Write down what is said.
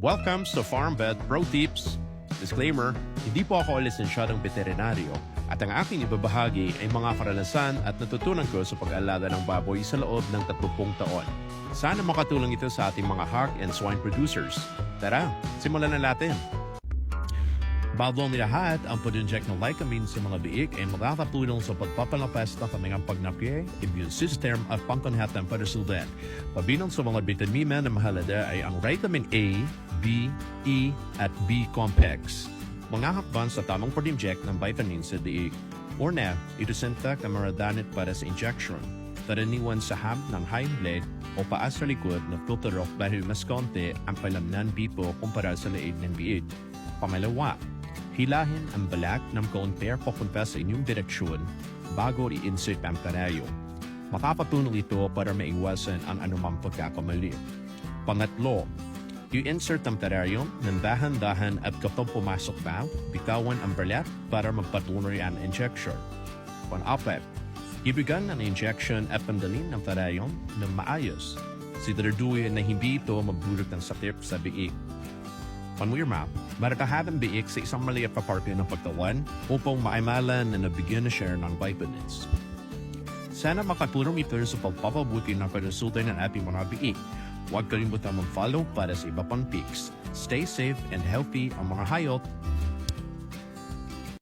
Welcome sa Farmbet Pro Tips. Disclaimer, hindi po ako lisensyadong veterinaryo at ang aking ibabahagi ay mga karanasan at natutunan ko sa pag-alala ng baboy sa loob ng 30 taon. Sana makatulong ito sa ating mga hog and swine producers. Tara, simulan na natin. Bago ang lahat, ang pag-inject ng Lycamine sa mga biik ay makakatulong sa pagpapalapas ng kanilang pagnapye, immune system at pangkanhatang panasulan. Pabilang sa mga bitamina na mahalaga ay ang vitamin A, B, E at B complex. Mga hakbang sa tamang pag-inject ng vitamin sa biik. Una, itusentak ang maradanit para sa injection. Karaniwan sa ham ng hind leg o paa sa likod na off dahil mas konti ang palamnan bipo kumpara sa leeg ng biig. Pangalawa, hilahin ang balak ng kaunter papunta sa inyong direksyon bago i-insert ang kanayo. Makapatulong ito para maiwasan ang anumang pagkakamali. Pangatlo, i-insert ang terarium ng dahan-dahan at kapag pumasok na, bitawan ang balat para magpatuloy ang injection. Pang-apat, ibigyan ang injection at pandalin ng terarium ng maayos. Siguraduhin na hindi ito magdulot ng sakit sa biik. Panwirma, maratahan ang biik sa isang maliit pa parte ng pagtawan upang maimalan na nabigyan na siya ng vitamins. Sana makatulong ito sa pagpapabuti ng pagkasultay ng ating mga biik. Huwag kalimutan mag-follow para sa iba pang pics. Stay safe and healthy ang mga hayop.